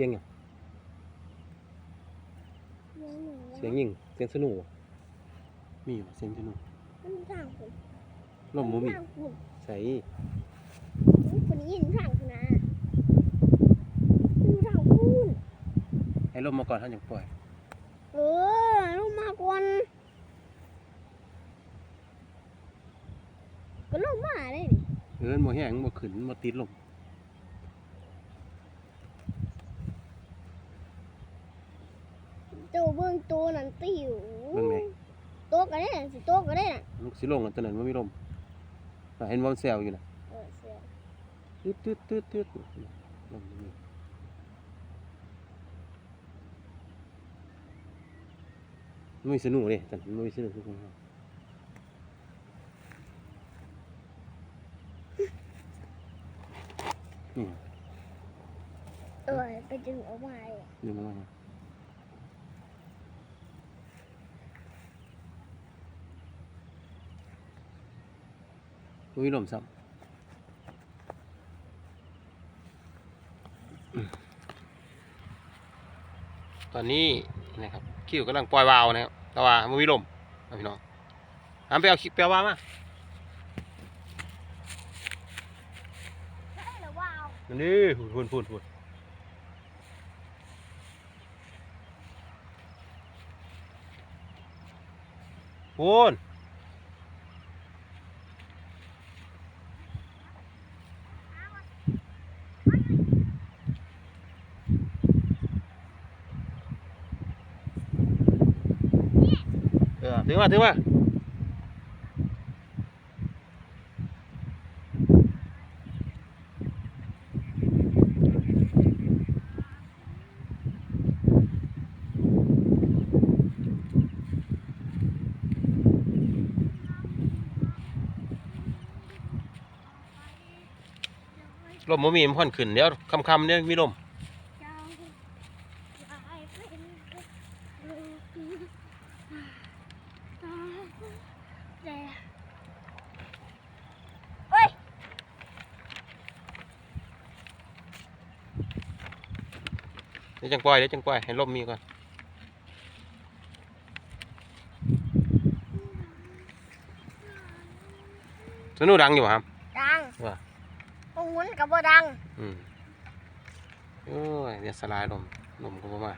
สียงหยังเลี้ยงหนูเสียงยิงเสียงสนุกบ่มีบ่เสียงสนุกมันทางคุณลมบ่มีทางคุณใส่คุณยินทางคุณนะมันทางคุณให้ลมมาก่อนท่านจังปล่อย เออลงมาก่อนก็ลงมาเลยนี่เอิ้นบ่แห้งบ่ขึ้นบ่ติดลม ตัว เบื้องตัวนั่นติวเบิ่งไหนตัวก็ได้น่ะสิตัวก็ได้น่ะลูกสิลงอันตอนนั้นบ่มีลมน่ะเห็นบ่มันแซวอยู่น่ะเออเสียตึ๊ดตึ๊ดตึ๊ดตึ๊ดลมบ่มีมันมีสนุกเด้แต่มันมีสนุกทุกคนนี่เออไปดึงออกมาเลยดึงมาว่า อุ้ยหล่มซ้ำตอนนี้นะครับคิวกำลังปล่อยวาวนะครับแต่ว่ามันมีลมพี่น้องทำไปเอาคิวไปเอาวาวมาใช่หรือว่าเอาอัน ถือว่าถือว่าลมมันมีมันขึ้นเดี๋ยวคำคำเนี่ยมีลม เจ้าชายเป็นลูกแต่เฮ้ย เดี๋ยวจังปล่อยเดี๋ยวจังปล่อยให้ลมมีก่อนสนุกดังอยู่บ่ครับ ดังว่าตรงนู้นกับบ่ดัง อืมโอ้ยเดี๋ยวสลายลมลมก็บ่มา